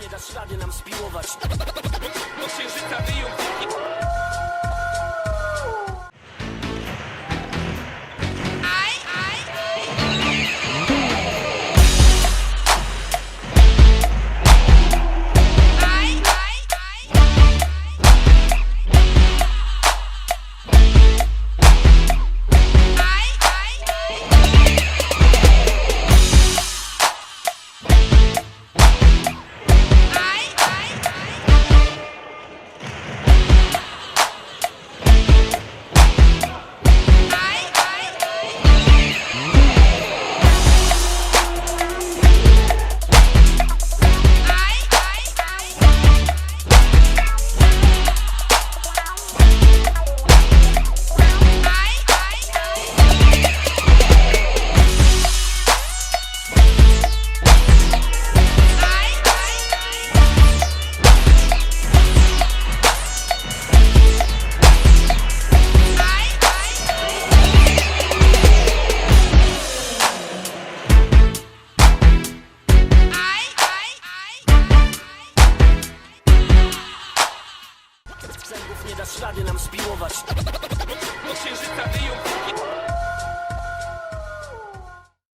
Nie da ślady nam spiłować Nie da ślady nam spiłować